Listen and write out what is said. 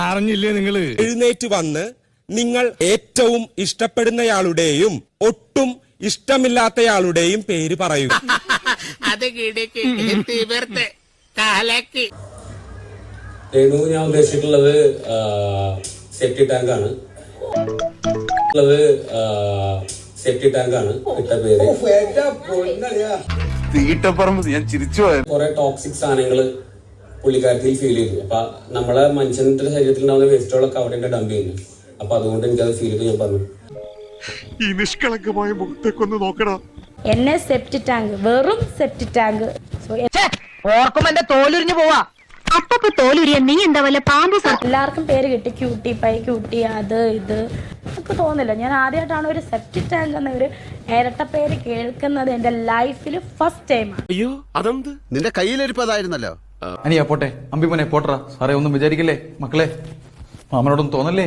അറിഞ്ഞില്ലേ നിങ്ങൾ എഴുന്നേറ്റ് വന്ന് നിങ്ങൾ ഏറ്റവും ഇഷ്ടപ്പെടുന്നയാളുടെയും ഒട്ടും ഇഷ്ടമില്ലാത്തയാളുടെയും പേര് പറയുക. അത് കിടക്ക് തീവർത്ത് കാലക്ക്. രേണു ഞാൻ ഉദ്ദേശിച്ചിട്ടുള്ളത് സേഫ്റ്റി ടാങ്ക് ആണ്. ഉള്ളത് സേഫ്റ്റി ടാങ്ക് ആണ്. ഇട്ട പേര്. തീട്ടപ്പറമ്പ് ഞാൻ ചിരിച്ചു പോയത്. കുറെ ടോക്സിക് സാധനങ്ങൾ പുള്ളിക്കാരത്തിൽ ഫീൽ ചെയ്തു. അപ്പൊ നമ്മളെ മനുഷ്യന്റെ ശരീരത്തിൽ ഉണ്ടാവുന്ന വേസ്റ്റുകളൊക്കെ അവിടെ ഡംപ് ചെയ്യുന്നു അപ്പൊ അതുകൊണ്ട് എനിക്കത് ഫീൽ ചെയ്തു ഞാൻ പറഞ്ഞു. ഈ നിഷ്കളങ്കമായ മുഖത്തേക്കൊന്ന് നോക്കടാ. എന്നെ സെപ്റ്റി ടാങ്ക് വെറും സെപ്റ്റി ടാങ്ക് ഓർക്കുമ്പോ എന്റെ തോലുരിഞ്ഞു പോവാ. അപ്പൊ തോലുരിയ. നീ എന്താ വല്ല പാമ്പ് സർ- എല്ലാവർക്കും പേര് കിട്ടി. ക്യൂട്ടി പൈ ക്യൂട്ടി അത് ഇത്. എനിക്ക് തോന്നില്ല ഞാൻ ആദ്യമായിട്ടാണ് ഒരു സെപ്റ്റി ടാങ്ക് എന്ന ഒരു ഇരട്ട പേര് കേൾക്കുന്നത് എന്റെ ലൈഫിൽ ഫസ്റ്റ് ടൈമാണ് നിന്റെ കയ്യിലിരിപ്പതായിരുന്നല്ലോ അനിയാ പോട്ടെ. അമ്പിമോനെ പോട്ടറ. സാറേ ഒന്നും വിചാരിക്കില്ലേ? മക്കളെ മാമനോടൊന്നും തോന്നല്ലേ?